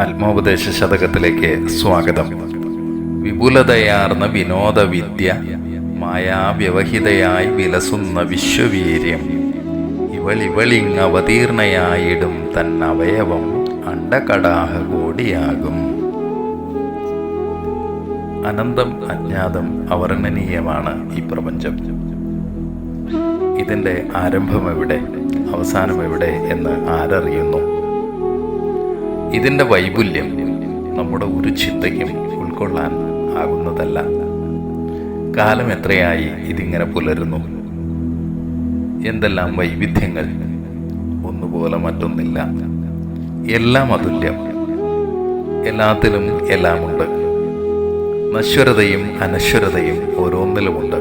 ആത്മോപദേശ ശതകത്തിലേക്ക് സ്വാഗതം. വിപുലതയാർന്ന വിനോദവിദ്യ മായാവ്യവഹിതയായി വിലസുന്ന വിശ്വവീര്യം ഇവളിവളിങ് അവതീർണയായിടും തന്നവയവം അണ്ടകടാഹ കൂടിയാകും. അനന്തം അജ്ഞാതം അവർണനീയമാണ് ഈ പ്രപഞ്ചം. ഇതിന്റെ ആരംഭം എവിടെ അവസാനം എവിടെ എന്ന് ആരറിയുന്നു? ഇതിന്റെ വൈപുല്യം നമ്മുടെ ഒരു ചിന്തയ്ക്കും ഉൾക്കൊള്ളാൻ ആകുന്നതല്ല. കാലം എത്രയായി ഇതിങ്ങനെ പുലരുന്നു? എന്തെല്ലാം വൈവിധ്യങ്ങൾ? ഒന്നുപോലെ മറ്റൊന്നില്ല. എല്ലാം അതുല്യം. എല്ലാത്തിലും എല്ലാമുണ്ട്. നശ്വരതയും അനശ്വരതയും ഓരോന്നിലുമുണ്ട്.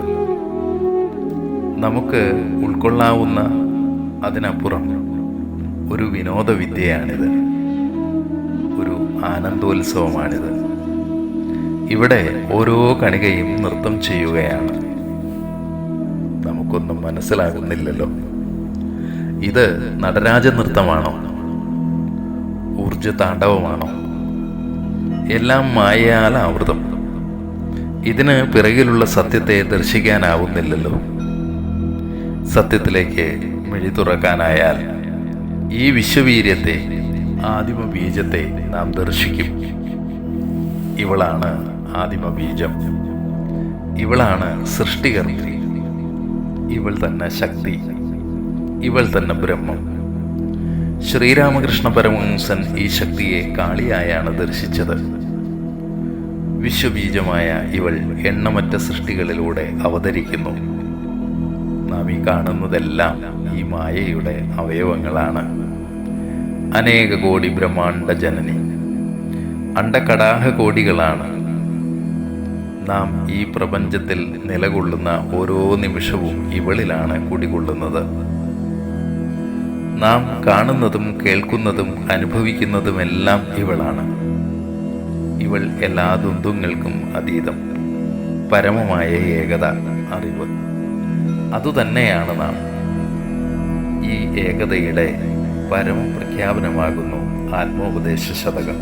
നമുക്ക് ഉൾക്കൊള്ളാവുന്ന അതിനപ്പുറം ഒരു വിനോദവിദ്യയാണിത്. ഒരു ആനന്ദോത്സവമാണിത്. ഇവിടെ ഓരോ കണികയും നൃത്തം ചെയ്യുകയാണ്. നമുക്കൊന്നും മനസ്സിലാകുന്നില്ലല്ലോ. ഇത് നടരാജ നൃത്തമാണോ ഊർജ താണ്ഡവമാണോ എല്ലാം മായയാൽ ആവൃതം ഇതിന് പിറകിലുള്ള സത്യത്തെ ദർശിക്കാനാവുന്നില്ലല്ലോ. സത്യത്തിലേക്ക് മിഴി തുറക്കാനായാൽ ഈ വിശ്വവീര്യത്തെ ആദിമ ബീജത്തെ നാം ദർശിക്കും. ഇവളാണ് ആദിമ ബീജം ഇവളാണ് സൃഷ്ടികർത്തി. ഇവൾ തന്നെ ശക്തി. ഇവൾ തന്നെ ബ്രഹ്മം. ശ്രീരാമകൃഷ്ണ പരമഹംസൻ ഈ ശക്തിയെ കാളിയായാണ് ദർശിച്ചത്. വിശ്വബീജമായ ഇവൾ എണ്ണമറ്റ സൃഷ്ടികളിലൂടെ അവതരിക്കുന്നു. നാം ഈ കാണുന്നതെല്ലാം ഈ മായയുടെ അവയവങ്ങളാണ്. അനേക കോടി ബ്രഹ്മാണ്ട ജനനി. അണ്ടകടാഹ കോടികളാണ്. നാം ഈ പ്രപഞ്ചത്തിൽ നിലകൊള്ളുന്ന ഓരോ നിമിഷവും ഇവളിലാണ് കുടികൊള്ളുന്നത്. നാം കാണുന്നതും കേൾക്കുന്നതും അനുഭവിക്കുന്നതുമെല്ലാം ഇവളാണ്. ഇവൾ എല്ലാ ദ്വന്ദ്വങ്ങൾക്കും അതീതം. പരമമായ ഏകത അറിവ്. അതുതന്നെയാണ് നാം. ഈ ഏകതയുടെ പരമപ്രഖ്യാപനമാകുന്നു. ആത്മോപദേശ ശതകം